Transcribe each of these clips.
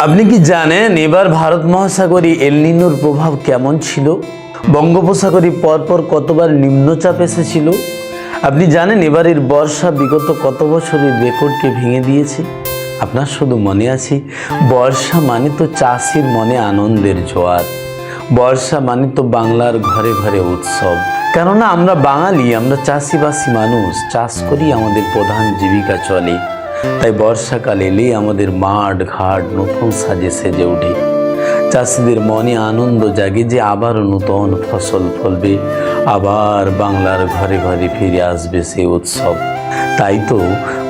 আপনি কি জানেন এবার ভারত মহাসাগরে এলনিনোর প্রভাব কেমন ছিল? বঙ্গোপসাগরে পরপর কতবার নিম্নচাপ এসেছিল? আপনি জানেন এবারের বর্ষা বিগত কত বছরের রেকর্ডকে ভেঙে দিয়েছে? আপনার শুধু মনে আছে, বর্ষা মানে তো চাষির মনে আনন্দের জোয়ার। বর্ষা মানে তো বাংলার ঘরে ঘরে উৎসব। কেননা আমরা বাঙালি, আমরা চাষিবাসী মানুষ, চাষ করি আমাদের প্রধান জীবিকা চলে। তাই বর্ষাকাল এলেই আমাদের মাঠ, ঘাট, নতুন সাজে সেজে ওঠে চাষিদের মনে আনন্দ জাগে যে আবারও নতুন ফসল ফলবে, আবার বাংলার ঘরে ঘরে ফিরে আসবে সেই উৎসব। তাই তো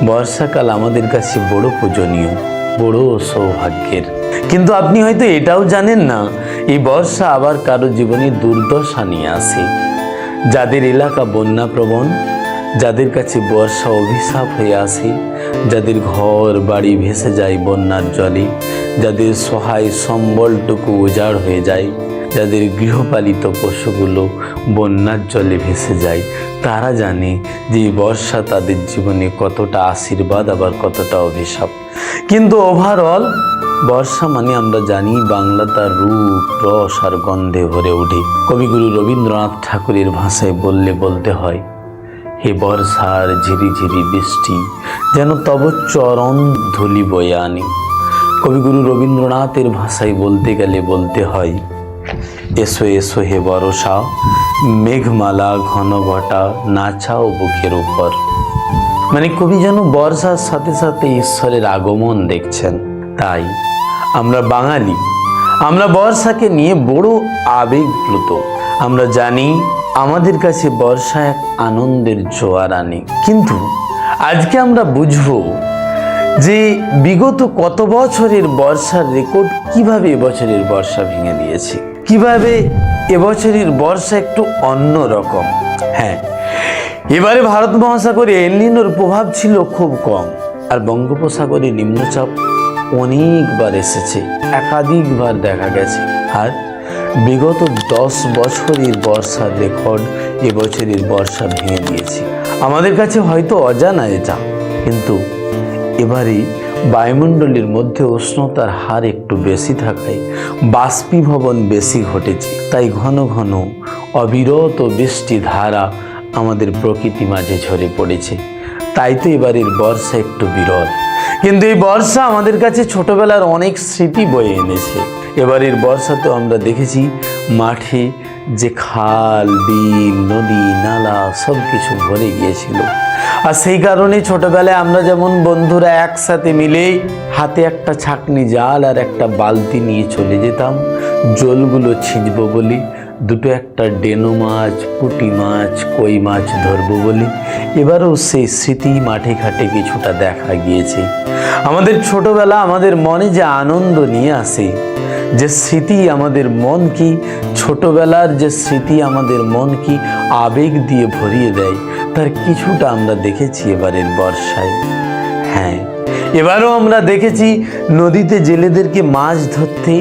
বর্ষাকাল আমাদের কাছে বড় পূজনীয়, বড় সৌভাগ্যের। কিন্তু আপনি হয়তো এটাও জানেন না, এই বর্ষা আবার কারও জীবনে দুর্দশা নিয়ে আসে। যাদের এলাকা বন্যাপ্রবণ যাদের কাছে বর্ষা অভিশাপ হয়ে আসে যাদের ঘর, বাড়ি ভেসে যায় বন্যার জলে, যাদের সহায় সম্বলটুকু উজাড় হয়ে যায়, যাদের গৃহপালিত পশুগুলো বন্যার জলে ভেসে যায়, তারা জানে যে বর্ষা তাদের জীবনে কতটা আশীর্বাদ, আবার কতটা অভিশাপ। কিন্তু ওভারঅল বর্ষা মানে আমরা জানি বাংলা তার রূপ, রস আর গন্ধে ভরে ওঠে। কবিগুরু রবীন্দ্রনাথ ঠাকুরের ভাষায় বললে বলতে হয় হে বর্ষার ঝিরিঝিরি বৃষ্টি, যেন তব চরণ ধুলি বয়ে আনি। কবিগুরু রবীন্দ্রনাথের ভাষায় বলতে গেলে বলতে হয়, এসো এসো হে বরষা, মেঘমালা ঘন ঘটা নাচাও বুকের উপর। মানে কবি যেন বর্ষার সাথে সাথে ঈশ্বরের আগমন দেখছেন। তাই আমরা বাঙালি, আমরা বর্ষাকে নিয়ে বড় আবেগপ্লুত। আমরা জানি আমাদের কাছে বর্ষা এক আনন্দের জোয়ার আনে কিন্তু আজকে আমরা বুঝব যে বিগত কত বছরের বর্ষার রেকর্ড কীভাবে এবছরের বর্ষা ভেঙে দিয়েছে? কীভাবে এবছরের বর্ষা একটু অন্য রকম? হ্যাঁ এবারে ভারত মহাসাগরে এলিনোর প্রভাব ছিল খুব কম, আর বঙ্গোপসাগরে নিম্নচাপ অনেকবার এসেছে, একাধিকবার দেখা গেছে। আর বিগত দশ বছরের বর্ষার রেকর্ড এবছরের বর্ষা ভেঙে দিয়েছে। আমাদের কাছে হয়তো অজানা এটা, কিন্তু এবারে বায়ুমণ্ডলের মধ্যে উষ্ণতার হার একটু বেশি থাকায় বাষ্পীভবন বেশি ঘটেছে। তাই ঘন ঘন অবিরত বৃষ্টি ধারা আমাদের প্রকৃতি মাঝে ঝরে পড়েছে। তাই তো এবারের বর্ষা একটু বিরল। কিন্তু এই বর্ষা আমাদের কাছে ছোটবেলার অনেক স্মৃতি বয়ে এনেছে। এবারের বর্ষাতেও আমরা দেখেছি মাঠে যে খাল, বিল, নদী, নালা সব কিছু ভরে গিয়েছিল। আর সেই কারণে ছোটবেলায় আমরা যেমন বন্ধুরা একসাথে মিলে হাতে একটা ছাকনি জাল আর একটা বালতি নিয়ে চলে যেতাম। জলগুলো ছিঁচবো বলি দুটো একটা ডেনো মাছ, পুঁটি মাছ, কই মাছ ধরবো বলি। এবারও সেই স্মৃতি মাঠে ঘাটে কিছুটা দেখা গিয়েছে। আমাদের ছোটবেলা আমাদের মনে যে আনন্দ নিয়ে আসে, যে স্মৃতি আমাদের মন কি, ছোটবেলার যে স্মৃতি আমাদের মন কি আবেগ দিয়ে ভরিয়ে দেয়, তার কিছুটা আমরা দেখেছি এবারের বর্ষায়। হ্যাঁ এবারও আমরা দেখেছি নদীতে জেলেদেরকে মাছ ধরতে,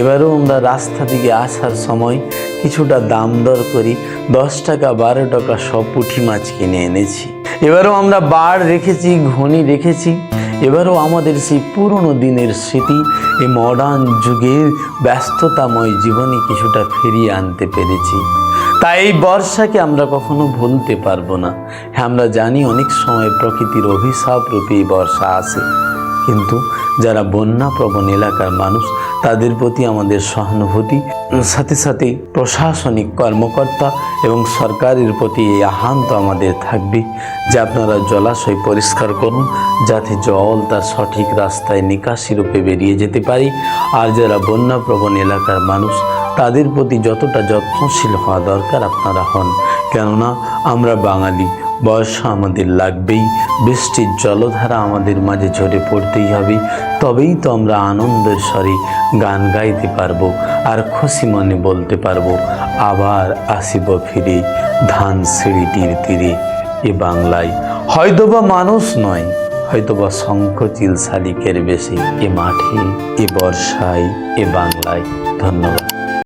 এবারও আমরা রাস্তা থেকে আসার সময় কিছুটা দাম দর করি, দশ টাকা, বারো টাকা সব পুঁটি মাছ কিনে এনেছি। এবারও আমরা বাড় রেখেছি, ঘনি রেখেছি। এবারও আমাদের সেই পুরনো দিনের স্মৃতি, এই মডার্ন যুগের ব্যস্ততাময় জীবনে কিছুটা ফিরিয়ে আনতে পেরেছি। তাই এই বর্ষাকে আমরা কখনো ভুলতে পারব না। হ্যাঁ আমরা জানি অনেক সময় প্রকৃতির অভিশাপ রূপে বর্ষা আসে। কিন্তু যারা বন্যাপ্রবণ এলাকার মানুষ, তাদের প্রতি আমাদের সহানুভূতি, সাথে সাথে প্রশাসনিক কর্মকর্তা এবং সরকারের প্রতি এই আহ্বান তো আমাদের থাকবে যে আপনারা জলাশয় পরিষ্কার করুন, যাতে জল তার সঠিক রাস্তায় নিকাশি রূপে বেরিয়ে যেতে পারে। আর যারা বন্যাপ্রবণ এলাকার মানুষ, তাদের প্রতি যতটা যত্নশীল হওয়া দরকার আপনারা হন। কেননা, আমরা বাঙালি বর্ষা আমাদের লাগবেই, বৃষ্টির জলধারা আমাদের মাঝে ঝরে পড়তেই হবে, তবেই তো আমরা আনন্দের স্বরে গান গাইতে পারব আর খুশি মনে বলতে পারব, আবার আসিব ফিরে ধান সিঁড়িটির তীরে এ বাংলায়। হয়তোবা মানুষ নয়, হয়তোবা শঙ্খচিল শালিকের বেশি এ মাঠে, এ বর্ষায়, এ বাংলায়। ধন্যবাদ।